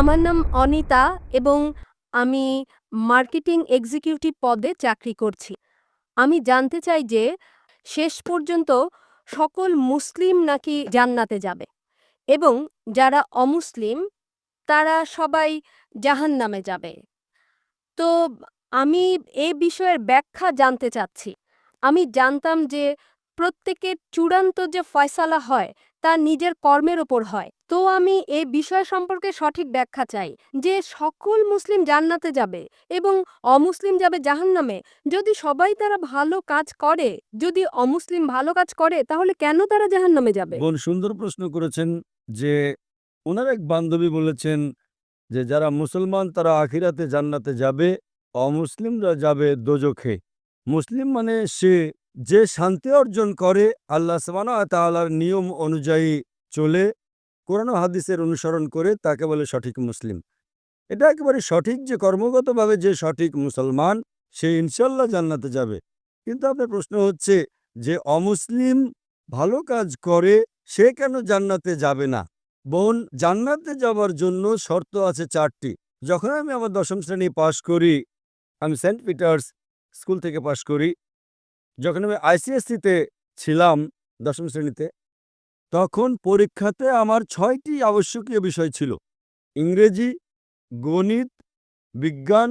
আমার নাম অনিতা এবং আমি মার্কেটিং এক্সিকিউটিভ পদে চাকরি করছি। আমি জানতে চাই যে শেষ পর্যন্ত সকল মুসলিম নাকি জান্নাতে যাবে এবং যারা অমুসলিম, তারা সবাই জাহান্নামে যাবে। তো আমি এ বিষয়ের ব্যাখ্যা জানতে চাচ্ছি। আমি জানতাম যে প্রত্যেকের চূড়ান্ত যে ফয়সালা হয় তা নিজের কর্মের ওপর হয়। তো আমি এই বিষয় সম্পর্কে সঠিক ব্যাখ্যা চাই যে সকল মুসলিম জান্নাতে যাবে এবং অমুসলিম যাবে জাহান্নামে। যদি সবাই তারা ভালো কাজ করে, যদি অমুসলিম ভালো কাজ করে, তাহলে কেন তারা জাহান্নামে যাবে? বোন, সুন্দর প্রশ্ন করেছেন যে ওনার এক বান্ধবী বলেছেন যে যারা মুসলমান তারা আখিরাতে জান্নাতে যাবে, অমুসলিমরা যাবে দোজখে। মুসলিম মানে সে যে শান্তি অর্জন করে, আল্লাহ সবানা তাআলার নিয়ম অনুযায়ী চলে, কোরআন হাদিসের অনুসরণ করে, তাকে বলে সঠিক মুসলিম। এটা একেবারে সঠিক যে কর্মগতভাবে যে সঠিক মুসলমান, সে ইনশাল্লাহ জান্নাতে যাবে। কিন্তু আপনার প্রশ্ন হচ্ছে যে অমুসলিম ভালো কাজ করে, সে কেন জান্নাতে যাবে না? বোন, জান্নাতে যাওয়ার জন্য শর্ত আছে চারটি। যখন আমি আমার দশম শ্রেণি পাশ করি, আমি সেন্ট পিটার্স স্কুল থেকে পাশ করি। যখন আমি আইসিএসসিতে ছিলাম দশম শ্রেণীতে, তখন পরীক্ষাতে আমার ছয়টি আবশ্যকীয় বিষয় ছিল। ইংরেজি, গণিত, বিজ্ঞান,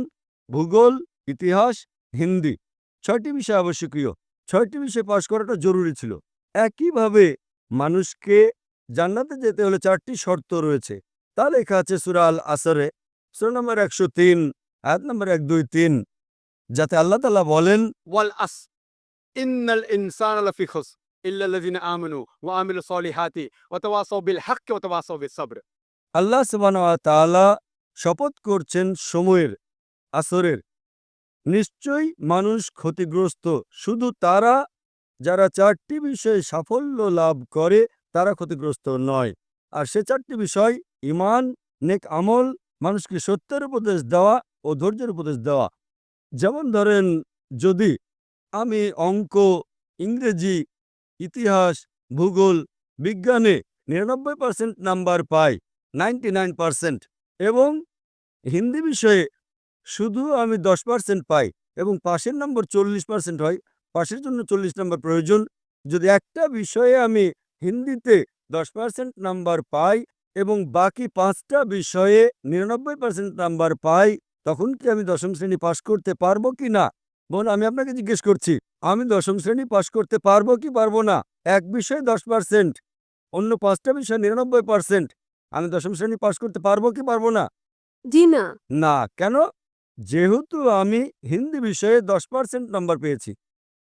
ভূগোল, ইতিহাস, হিন্দি। ছয়টি বিষয় আবশ্যকীয়। ছয়টি বিষয় পাশ করাটা জরুরি ছিল। একইভাবে মানুষকে জান্নাতে যেতে হলে চারটি শর্ত রয়েছে। তা লেখা আছে সুরাল আসরে সুরা নম্বর একশো তিন, আয়াত নম্বর এক দুই তিন। যাতে আল্লাহ তালা বলেন ওয়াল আস ইন্নাল ইনসান আলাফি খোস আল্লাহ তাআলা শপথ করছেন সময়ের আসরের। নিশ্চয়ই মানুষ ক্ষতিগ্রস্ত শুধু তারা যারা চারটি বিষয়ে সাফল্য লাভ করে তারা ক্ষতিগ্রস্ত নয়। আর সে চারটি বিষয় ইমান নেক আমল মানুষকে সত্যের উপদেশ দেওয়া ও ধৈর্যের উপদেশ দেওয়া। যেমন ধরেন, যদি আমি অঙ্ক, ইংরেজি, ইতিহাস, ভূগোল, বিজ্ঞানে নিরানব্বই পার্সেন্ট নাম্বার পাই নাইনটি নাইন পার্সেন্ট এবং হিন্দি বিষয়ে শুধু আমি দশ পার্সেন্ট পাই এবং পাশের নম্বর চল্লিশ পার্সেন্ট হয়, পাশের জন্য চল্লিশ নম্বর প্রয়োজন, যদি একটা বিষয়ে আমি হিন্দিতে দশ পার্সেন্ট নাম্বার পাই এবং বাকি পাঁচটা বিষয়ে নিরানব্বই পার্সেন্ট নাম্বার পাই তখন কি আমি দশম শ্রেণি পাশ করতে পারব কি না? বোন আমি আপনাকে জিজ্ঞেস করছি আমি দশম শ্রেণি পাশ করতে পারব কি পারব না? এক বিষয়ে দশ পার্সেন্ট অন্য পাঁচটা বিষয়ে নিরানব্বই পার্সেন্ট আমি দশম শ্রেণি পাশ করতে পারব কি পারব না? জি না। না কেন? যেহেতু আমি হিন্দি বিষয়ে দশ পার্সেন্ট নাম্বার পেয়েছি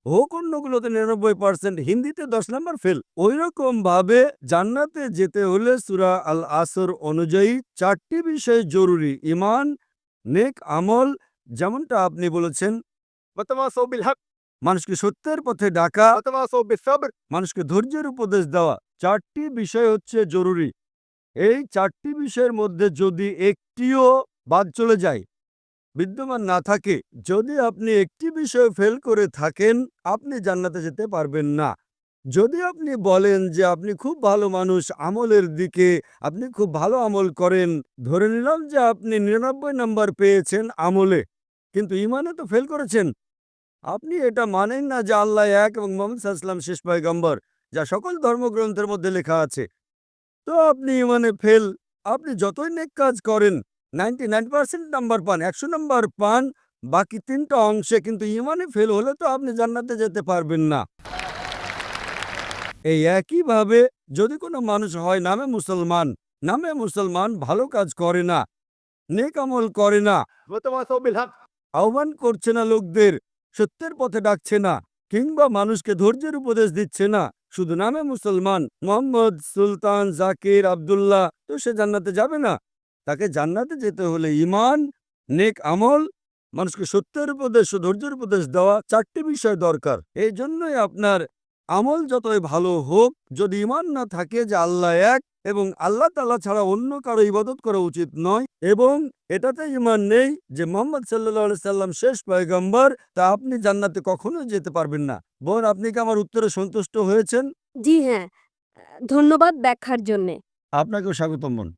হোক অন্যগুলোতে নিরানব্বই পার্সেন্ট হিন্দিতে দশ নাম্বার ফেল। ওই ভাবে জান্নাতে যেতে হলে সুরা আল আসর অনুযায়ী চারটি বিষয় জরুরি ইমান নেক আমল যেমনটা আপনি বলেছেন। মানুষকে সত্যের পথে ডাকা। মানুষকে ধৈর্যের উপদেশ দেওয়া। চারটি বিষয় হচ্ছে জরুরি। এই চারটি বিষয়ের মধ্যে যদি একটিও বাদ চলে যায় বিদ্যমান না থাকে যদি আপনি একটি বিষয় ফেল করে থাকেন আপনি জান্নাতে যেতে পারবেন না। যদি আপনি বলেন যে আপনি খুব ভালো মানুষ, আমলের দিকে আপনি খুব ভালো আমল করেন, ধরে নিলাম যে আপনি নিরানব্বই নাম্বার পেয়েছেন আমলে, কিন্তু ইমানে তো ফেল করেছেন। আপনি এটা মানেন না যে আল্লাহ এক এবং মোহাম্মদ সাল্লাম শেষ পয়গম্বর, যা সকল ধর্মগ্রন্থের মধ্যে লেখা আছে। তো আপনি ইমানে ফেল আপনি যতই নেক কাজ করেন নাইনটি নাইন পার্সেন্ট নাম্বার পান, একশো নাম্বার পান, বাকি তিনটা অংশে কিন্তু ইমানে ফেল হলে তো আপনি জান্নাতে যেতে পারবেন না। এই একইভাবে যদি কোনো মানুষ হয়, নামে মুসলমান নামে মুসলমান ভালো কাজ করে না, নেক আমল করে না, আহ্বান করছে না লোকদের, সত্যের পথে ডাকছে না, কিংবা মানুষকে ধৈর্যের উপদেশ দিচ্ছে না, শুধু নামে মুসলমান, মোহাম্মদ সুলতান জাকির আবদুল্লাহ, তো সে জান্নাতে যাবে না। তাকে জান্নাতে যেতে হলে ইমান নেক আমল, মানুষকে সত্যের উপদেশ ও ধৈর্যের উপদেশ দেওয়া চারটি বিষয় দরকার। এই জন্যই আপনার আমল যতই ভালো হোক যদি ইমান না থাকে যে আল্লাহ এক এবং আল্লাহ তাল্লাহ ছাড়া অন্য কারও ইবাদত করা উচিত নয় এবং এটাতে ইমান নেই যে মোহাম্মদ সাল্লাহ সাল্লাম শেষ পয়গম্বর তা আপনি জান্নাতে কখনো যেতে পারবেন না। বোন আপনি কি আমার উত্তরে সন্তুষ্ট হয়েছেন? জি হ্যাঁ। ধন্যবাদ ব্যাখ্যার জন্যে। আপনাকেও স্বাগতম বোন।